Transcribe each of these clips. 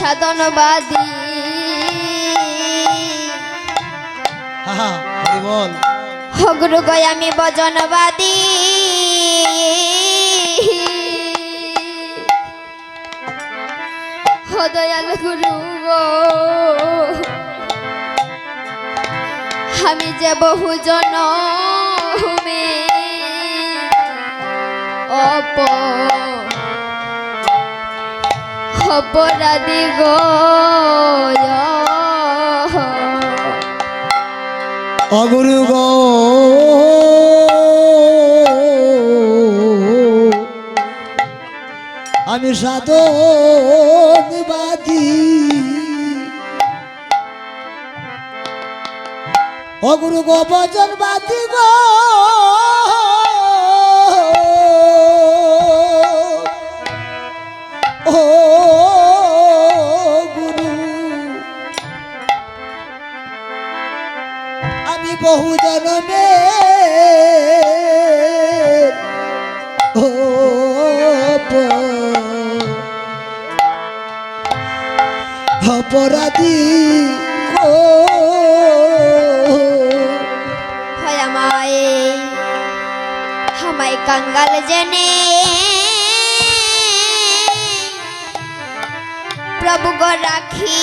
সাধনবাদী। বল। হগুরু গয় আমি বজনবাদী। ও দয়াল গুরু আমি যে বহু জন অপ অপরাধী গো অগুরু গো। আমি সাধনবাদী অগুরু গো বচনবাদী গো। জনমে অপরাধী গো। হয় আমায় আমায় কাঙ্গাল জেনে প্রভু গো রাখি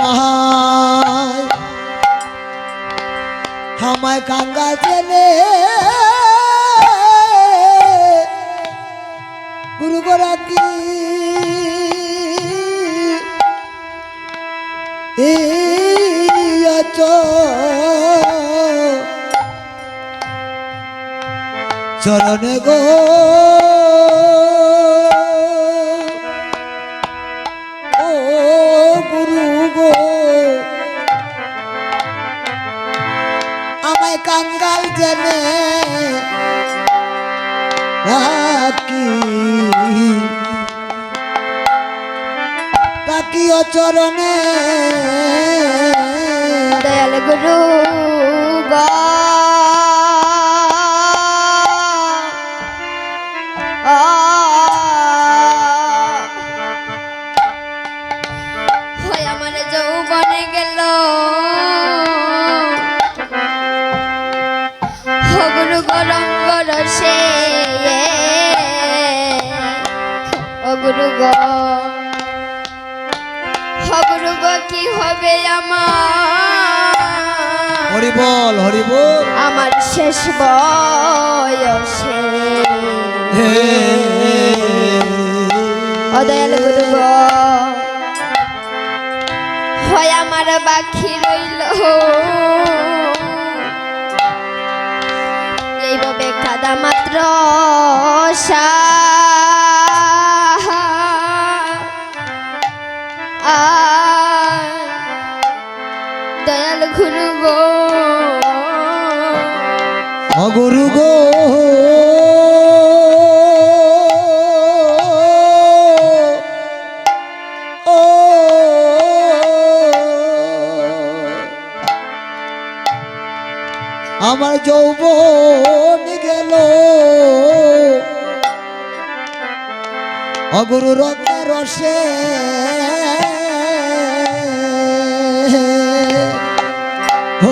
মাহায় হামায় কাঙ্গা জেনে গুরু গরাকি চরণে গো। জেনে রাখি রাখি চরণে। দয়াল গুরু। হরি বল হরি বল। আমার শেষ বয়সে। অদয়াল গুরু হয় আমার বাকি রইল। এইভাবে কাদা মাত্র দয়াল অগুরু গো। আমার যৌবন গেল। অগুরু রঙে রসে।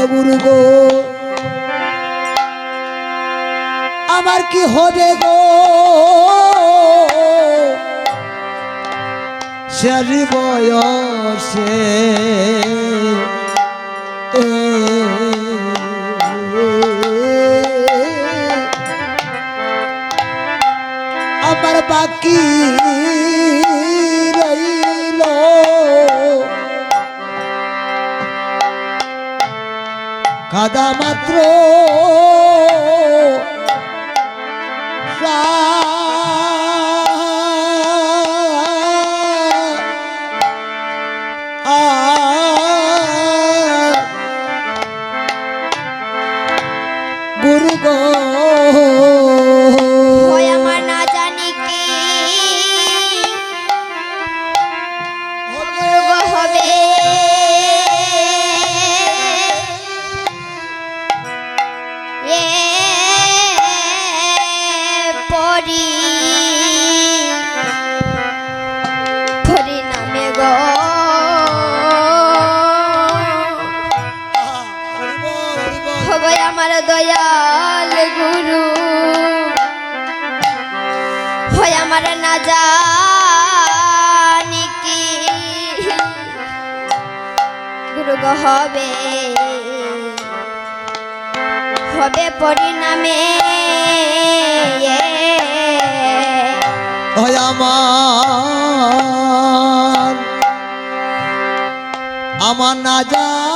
অগুরু গো। আমার কি হবে গো? শেষ বয়সে আমার বাকি কাদা মাত্র হবে আমার দয়াল গুরু। হয় আমার না জানি কি। গুরু হবে। হবে পরিণামে। হয় আমার আমার না জানি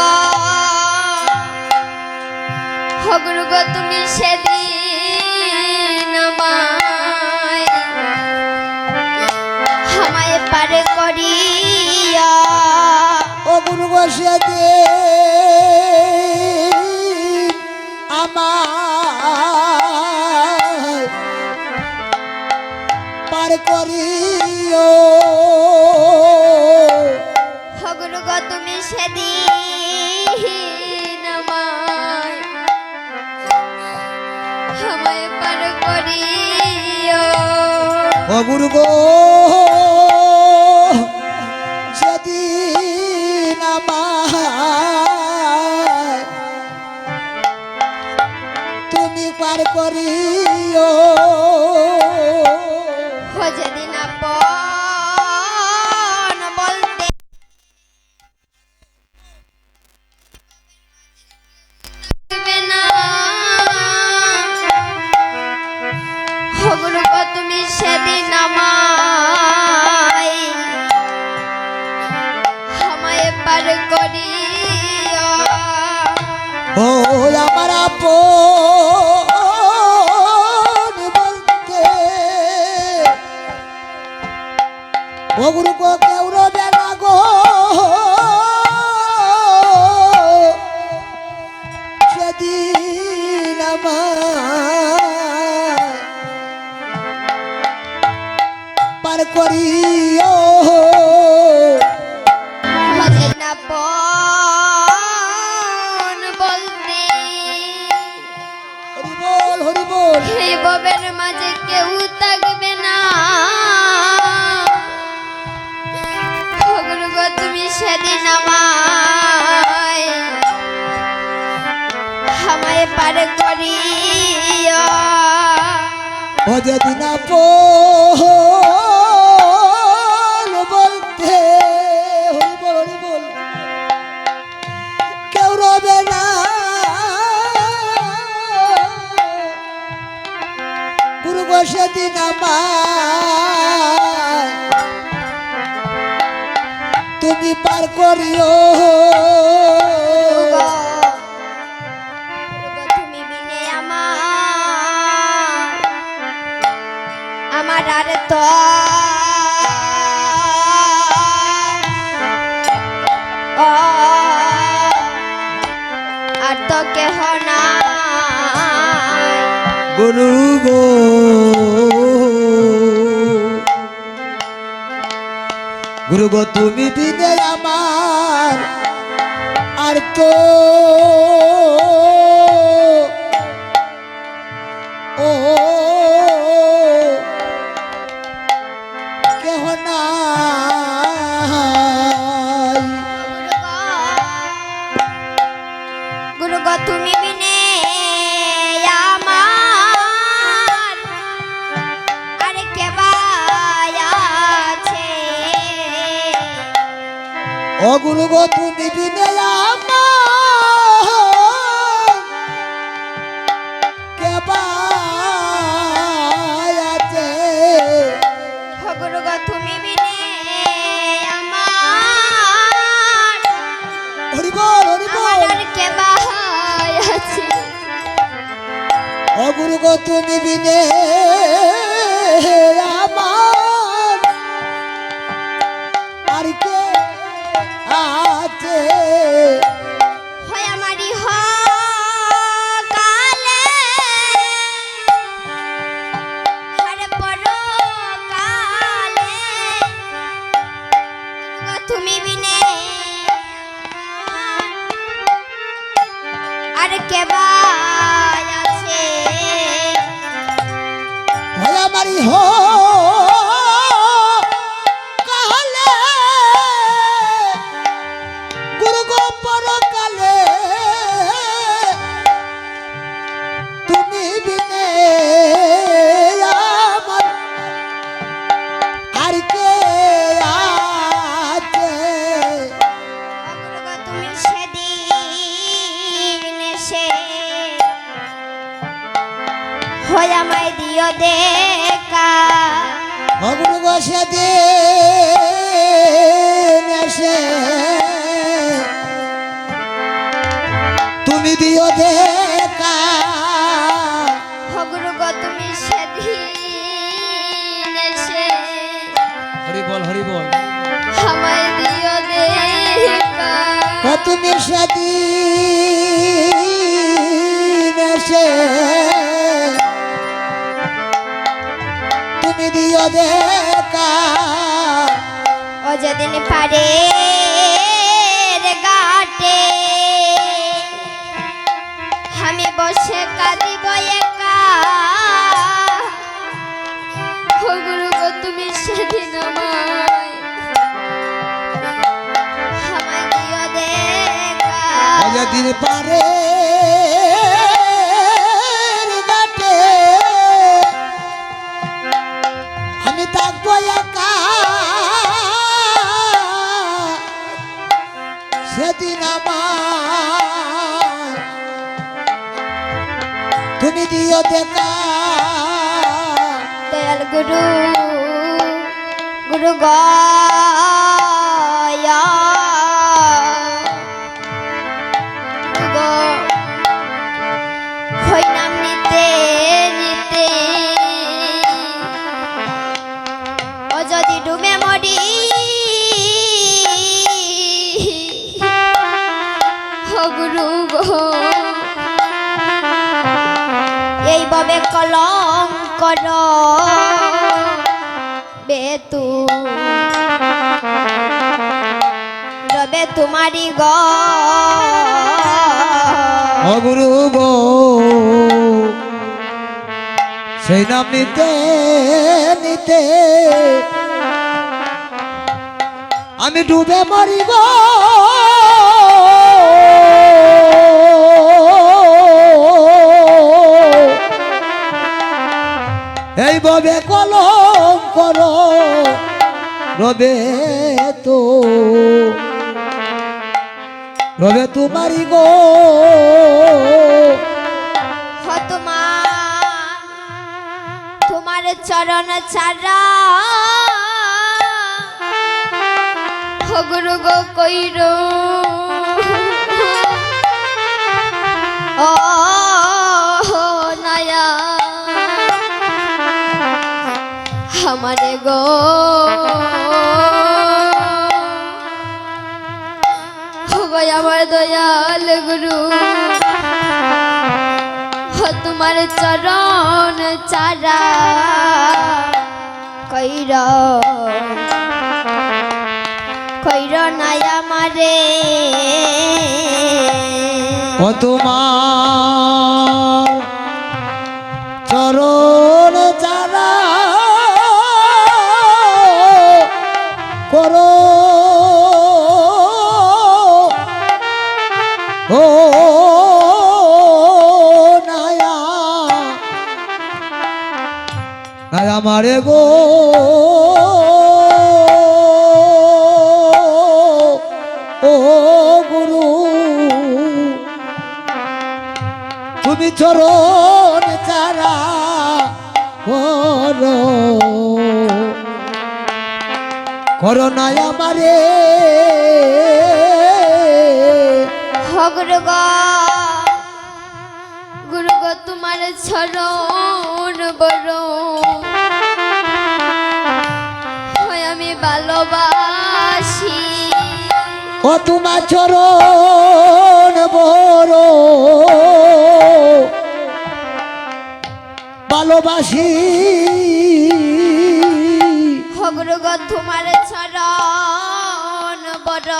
হগুরু গো হগুরু গো তুমি সেদিন আমায় আমায় পার করিয়া ও গুরু বসে দে আমার পার করিও। তুমি সেদিন ও গুরু গো সেদিন আমায় তুমি পার করিও পার করিও। না বলতে হরি বল হরি বল। এই ববের মাঝে কেউ থাকবে না। তুমি সেদিন আমায় আমায় পার করিয়া ও যেদিন আপন সেদিন আমায় তুমি পার করিও। আমার আমার আর তো আর তো কেহ নাই। গুরু গো গো তুমি বিনে আমার আর তো গো তুমি বিনে হরি বল হরি বল। দিও দেখা তুমি দিও দেখা ও যেদিন পারে গাটে। আমি বসে কাঁদিব দিন পারে আমি থাকব একা। সেদিন আমার তুমি দিও দেখা। দয়াল গুরু গুরু গয়া এইভাবে কলম কর বেতু রবে তোমারি গ। অগুরু গো সেই নাম নিতে নিতে আমি ডুবে মরিব এইভাবে কলম করো রবে তো। রবে তোমারি গো। তোমার চরণ গো কইর। ও আমারে গো। গো আমার দয়াল গুরু। তোমার চরণ চারা কইর। কইর নাই আমারে। ও তোমার আমারে গো। ও গুরু, তুমি চরণ চারা করো। করো না আমারে। হগুরু গো, গুরু তোমার চরণ বড়। ভালোবাসি। ও তোমার চরণ বড়। ভালোবাসি। হগুরু তোমার চরণ বড়।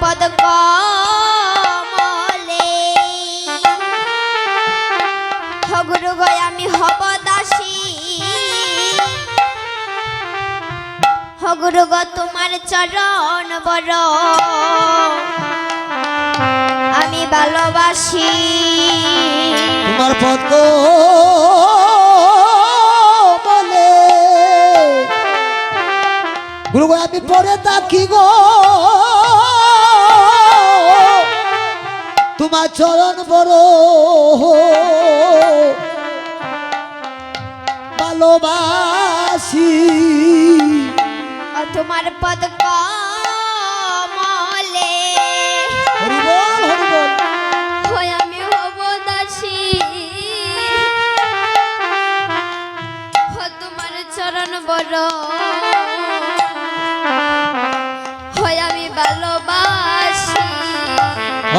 পদ কমলে হগুরু গয় আমি হব দাসী হগুরু গ তোমার চরণ বড় আমি ভালোবাসি তোমার পদ বলে গুরু আমি পরে থাকি গো তোমার চরণ বড় ভালোবাসি। তোমার পদ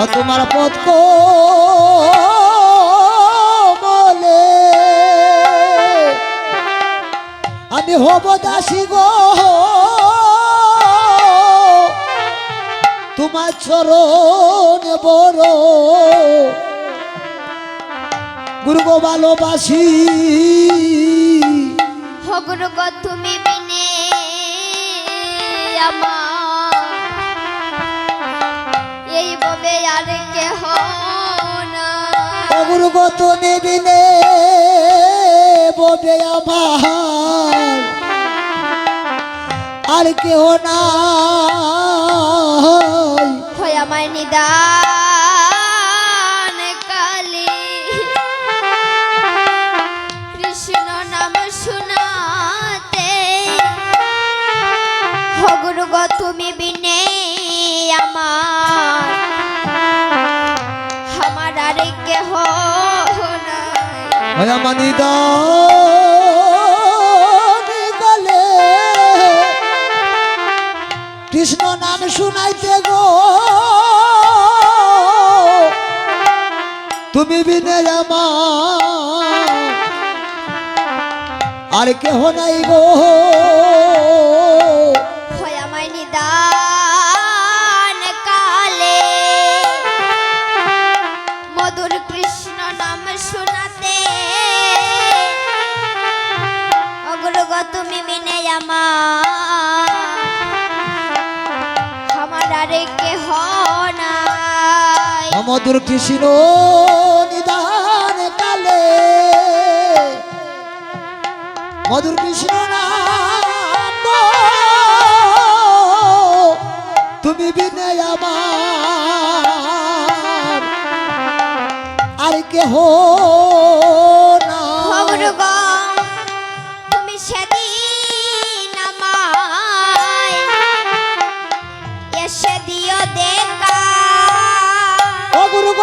তোমার পদ বলে আমি হব দাসী গো। তোমার চরণ বড়। গুরু ভালোবাসি। হগুরু তুমি বিনে আমার কেহ না নে ববে আমার। আর কেহ না হয় আমার নিদান আমার কৃষ্ণ নাম শুনাইতে গো। তুমি বিনে আমার আর কেহ নাই গো। আরে কেহ নাই। মধুর কৃষ্ণ নিদান কালে মধুর কৃষ্ণ তুমি বিনে আমার আর কেহ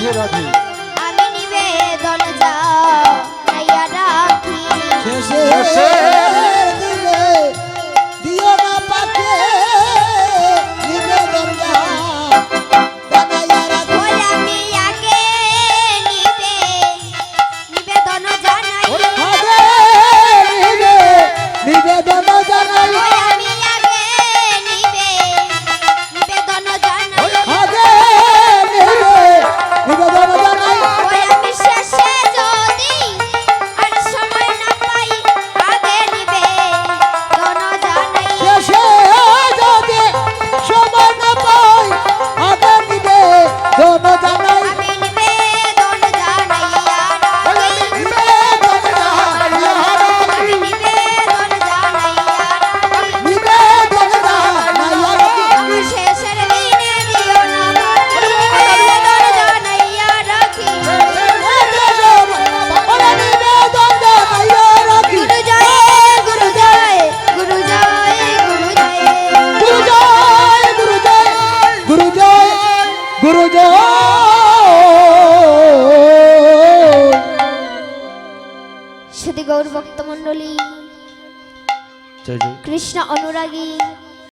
রাধে রাধে। আমি নিবেদন যাও শেষে।